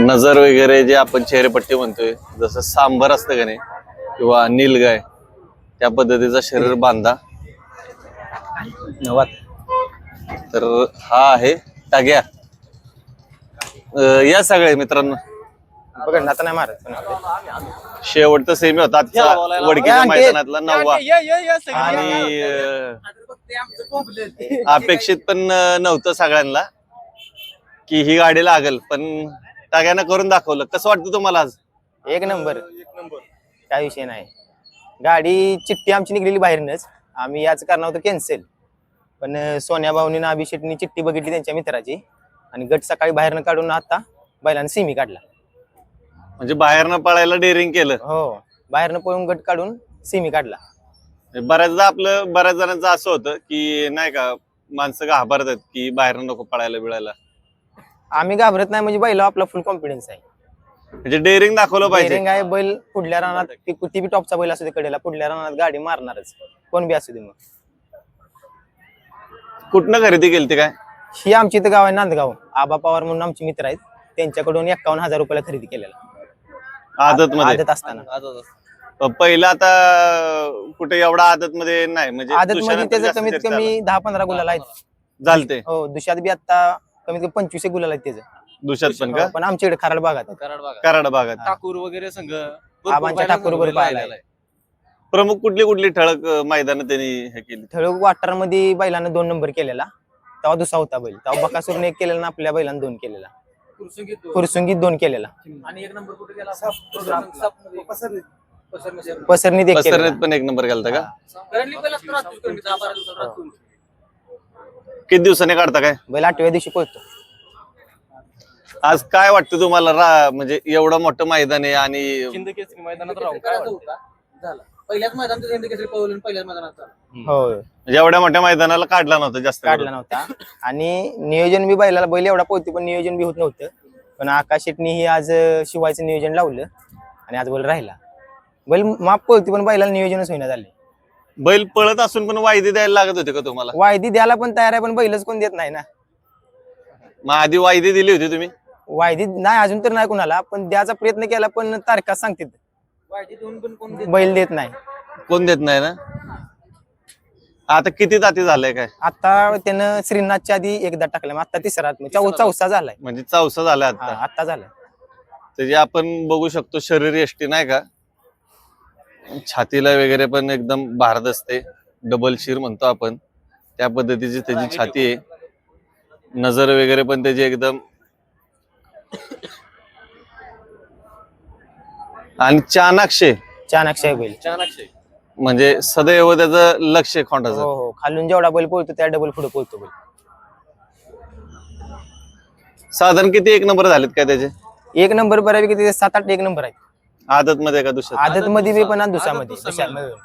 नजर वगैरे जे आपण चेहरेपट्टी म्हणतोय जसं सांबर असतं का नाही किंवा नीलगाय त्या पद्धतीचा शरीर बांधा. तर हा आहे टाग्या. या सगळे मित्रांनो. बघ आता नाही मारत. शेवटचा सेमी होता आजचा वडकीच्या. मैदानातला नववा. आणि अपेक्षित पण नव्हतं सगळ्यांना. की ही गाडी लागल पण टाग्यानं करून दाखवलं. कसं वाटतं तुम्हाला आज? एक नंबर. काय विषय नाही. गाडी चिठ्ठी आमची निघलेली बाहेरनच. आम्ही याच करणार होतं कॅन्सल पण सोन्या भाऊनी ना अभिषेकनी चिठ्ठी बघितली त्यांच्या मित्राची. आणि गट सकाळी बाहेरनं काढून आता बैलानं सिमी काढला. म्हणजे बाहेरनं पळायला डेअरिंग केलं. हो. बाहेरनं पळून गट काढून सिमी काढला. बऱ्याचदा आपलं बऱ्याच जणांचं असं होतं की नाही का माणसं घाबरतात की बाहेरनं नको पळायला बिळायला. आम्ही घाबरत नाही म्हणजे बैला आपला फुल कॉन्फिडन्स आहे. म्हणजे डेअरिंग दाखवलं पाहिजे. आहे बैल पुढल्या रानात ती कुठली बी टॉपचा बैल असू दे कडेला पुढल्या रानात गाडी मारणारच. कोण बी असू दे मग. कुठनं खरेदी केली ती काय? ही आमची इथं गाव आहे नांदगाव. आबा पवार म्हणून आमचे मित्र आहेत. त्यांच्याकडून एक्कावन्न हजार रुपयाला खरेदी केलेला. आदत मध्ये आदत असताना. पहिलं आता कुठे एवढा आदत मध्ये नाही म्हणजे आदत मध्ये त्याचं कमीत कमी दहा पंधरा गुलाल आहेत. झालते. हो दुष्यात बी आता कमीत कमी पंचवीस एक गुलाल आहेत त्याचं. दुसऱ्यात पण का? हो, पण आमच्या इकडे खराड भागात आहे. कराड भागात कराड भागात ठाकूर वगैरे संघ आबांच्या ठाकूर बरोबर पाहिलाय. प्रमुख कुठली कुठली ठळक मैदान त्यांनी हे केली? ठळक वाटरमध्ये बैलानं दोन नंबर केलेला. तेव्हा दुसरा होता बैल. तेव्हा बकासूरने एक केलेला आणि आपल्या बैलानं दोन केलेला. फुरसुंगीत दोन. केलेला. आणि एक नंबर कुठे गेला? पसरणी पसरणीत एक केलेला. पसरण्यात पण एक नंबर गेलता का? पहिलाच दहा बारा दिवसात. किती दिवसाने काढता काय? बैल आठव्या दिवशी पळतो. आज काय वाटतं तुम्हाला रा म्हणजे एवढं मोठं मैदान आहे आणि हिंद केसरी मैदानात राहून काय होता झाला. पहिल्याच मैदानात हिंद केसरी पळवलं आणि पहिल्याच मैदानात झाला. हो म्हणजे एवढ्या मोठ्या मैदानाला काढला नव्हता जास्त काढला नव्हता. आणि नियोजन बी बैलाला बैल एवढा पोहते पण नियोजन बी होत नव्हतं. पण आकाश शेटनी ही आज अं, शिवायचं नियोजन लावलं आणि आज बैल राहिला. बैल माप पळते पण बैलाला नियोजनच होईना झाले बैल पळत असून पण वायदे द्यायला लागत होते का तुम्हाला? वायदी द्यायला पण तयार आहे पण बैलच कोण देत नाही ना. मग आधी वायदे दिली होती तुम्ही? वायदी नाही अजून तर नाही कुणाला पण द्यायचा प्रयत्न केला पण तारखा सांगते वाईट देऊन पण कोण देत बैल देत नाही. कोण देत नाही ना? आता किती ताती झालंय काय? आता त्यानं श्रीनाथच्या आधी एकदा टाकला आता तिसरा चौ चौसा झालाय. म्हणजे चौसा झाला हा, आता आता झालाय त्याची आपण बघू शकतो शरीर एष्टी नाही का? छातीला वगैरे पण एकदम भारत असते. डबल शिर म्हणतो आपण. त्या पद्धतीची त्याची छाती आहे. नजर वगैरे पण त्याची एकदम आणि चाणाक्षे चाणाक्ष आहे बैल. चाणाक्ष. म्हणजे सदैव त्याचं लक्ष आहे खोंडाचं. हो हो. खालून जेवढा बैल पळतो त्या डबल पुढे पळतो बैल. साधारण किती एक नंबर झालेत काय त्याचे? एक नंबर बऱ्यापैकी तिथे सात आठ एक नंबर आहे आदत मध्ये का दुसऱ्या आदत मध्ये बी पण आणि दुसऱ्यामध्ये दुसऱ्या मिळून. मिळून.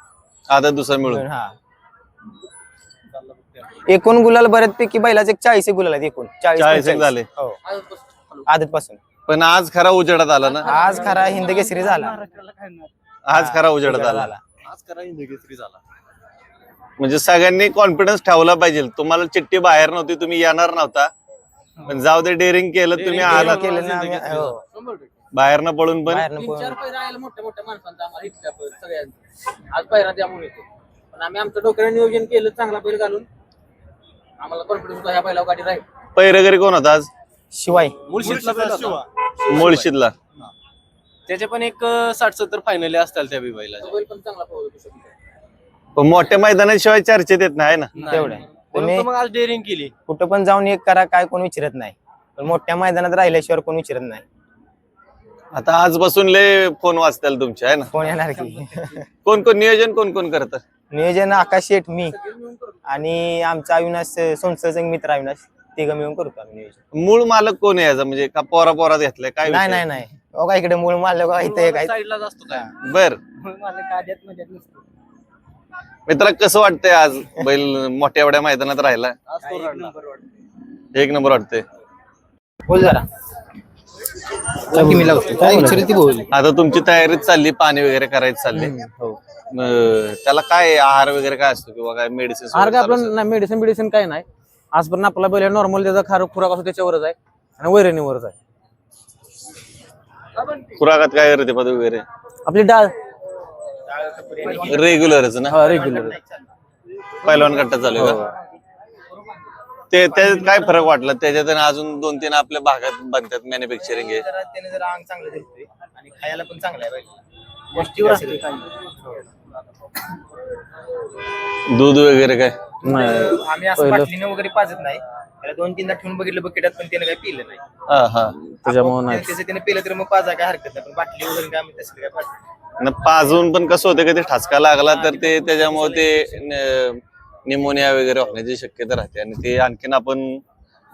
आदत दुसरा मिळून हा एकूण गुलाल बऱ्याचपैकी बैलाचे एक चाळीस एक गुलाल आहेत एकूण चाळीस एक. झाले. हो. आदत पासून पण आज खरा उजेडात आला ना आज खरा हिंद केसरी झाला आज खरा उजेडात आला आज करा हिंद केसरी झाला म्हणजे सगळ्यांनी कॉन्फिडन्स ठेवला पाहिजे तुम्हाला चिठ्ठी बाहेर नव्हती तुम्ही येणार नव्हता पण जाऊ दे डेअरिंग केलं तुम्ही आलात केलं. केलं ना आम्ही हो. शंभर टक्के. बाहेरनं पळून पण. बाहेरनं तीन पळून. चार पैरा आयला मोठ्या मोठ्या माणसांचा आम्हाला इथल्या प- सगळ्यांचा. आज पैरा त्यामुळे येतो. पण आम्ही आमचं डोक्याने नियोजन केलं चांगला बैल घालून. आम्हाला कॉन्फिडन्स होता ह्या बैलावर गाडी राहील. पैरगरी कोण होता आज? शिवाय. मुळशीतला बैल होता. मुळशीतला त्याचे पण एक साठ सत्तर फायनली असतात त्या बी बैलाच्या तो बैल पण चांगला पळवतो शकतो पण मोठ्या मैदानाशिवाय चर्चेत येत नाही ना? तेवढं. आहे. तुम्ही मग आज डेअरिंग केली. कुठं पण जाऊन एक करा काय कोण विचारत नाही. पण मोठ्या मैदानात राहिल्याशिवाय कोण विचारत नाही. आता आजपासून लय फोन वाचताल तुमचे आहे ना? कोण येणार की. कोण कोण नियोजन कोण कोण करत? नियोजन आकाश शेठ मी. आणि आमचा अविनाश सोनसर मित्र अविनाश तिघं मिळून करतो आम्ही नियोजन? मूळ मालक कोण आहे याचा? म्हणजे का पोरा पोरात घेतलाय? काय नाही नाही नाही. बघा इकडे मूळ बघा इथे साईडलाच असतो काय? बर. मित्रा कसं वाटतंय आज बैल मोठ्या एवढ्या मैदानात राहिला? आज. एक नंबर वाटतंय. बोल जरा. मी लावतो. काय विचारते ती बोल आता तुमची तयारी चालली पाणी वगैरे करायची चालली. हो. त्याला काय आहार वगैरे काय असतो किंवा काय मेडिसिन आहार काय आपलं नाही मेडिसिन बिडिसिन काय नाही. आजपर्यंत आपला बैल नॉर्मल त्याचा खार खुराक असतो त्याच्यावरच आहे. आणि वैरणीवरच आहे. खुराकात काय करते पद वगैरे? आपली डाळ. रेग्युलरच ना? हा रेग्युलर पहिलवान कट्टा चालू आहे ते त्याच्यात काय फरक वाटला? त्याच्यात आणि अजून दोन तीन आपल्या भागात बनतात मॅन्युफॅक्चरिंग आहे जरा त्याने जरा अंग चांगलं धरतोय आणि खायला पण चांगलं आहे गोष्टीवर असते दूध वगैरे काय? नाही. आम्ही असं पहिलं- बाटलीनं वगैरे पाजत नाही. त्याला दोन तीनदा ठेवून बघितलं बकेटात पण त्याने काही पिलं नाही. हा हा. त्याच्यामुळे नाही. त्याचं त्याने पिलं तर मग पाजा काय हरकत नाही. पण बाटली वगैरे काय आम्ही तसं काय पाजत न पाजून पण कसं होतं कधी ठसका लागला तर ते त्याच्यामुळे ते निमोनिया वगैरे होण्याची शक्यता राहते आणि ते आणखीन आपण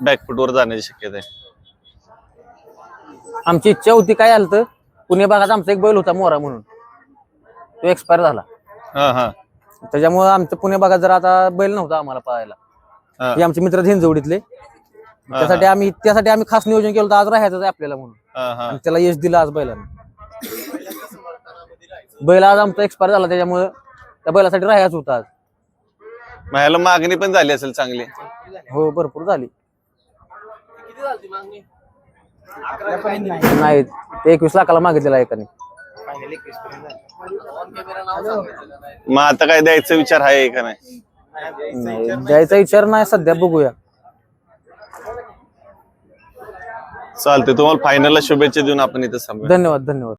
बॅकफुटवर जाण्याची शक्यता आहे. आमची इच्छा होती काय झालं तर पुणे भागात आमचा एक बैल होता मोरा म्हणून. तो एक्सपायर झाला. हा हा. त्याच्यामुळे आमच्या पुणे भागात जर आता बैल नव्हता आम्हाला पाहायला. हा. हे आमचे मित्र हिंजवडीतले त्यासाठी आम्ही त्यासाठी आम्ही खास नियोजन केलं होतं आज राहायचं आहे आपल्याला म्हणून. हा हा. आणि त्याला यश दिलं आज बैलानं. बैल आज आमचा एक्सपायर झाला त्याच्यामुळे त्या बैलासाठी राहायचं होतं आज. मग ह्याला मागणी पण झाली असेल चांगली. हो भरपूर झाली. नाही ते एकवीस लाखाला मागितलेला एकाने झालं. मग आता काय द्यायचा विचार आहे का नाही? नाही द्यायचा विचार नाही सध्या बघूया. चालते तुम्हाला फायनलला शुभेच्छा देऊन आपण इथं थांबूया. धन्यवाद धन्यवाद.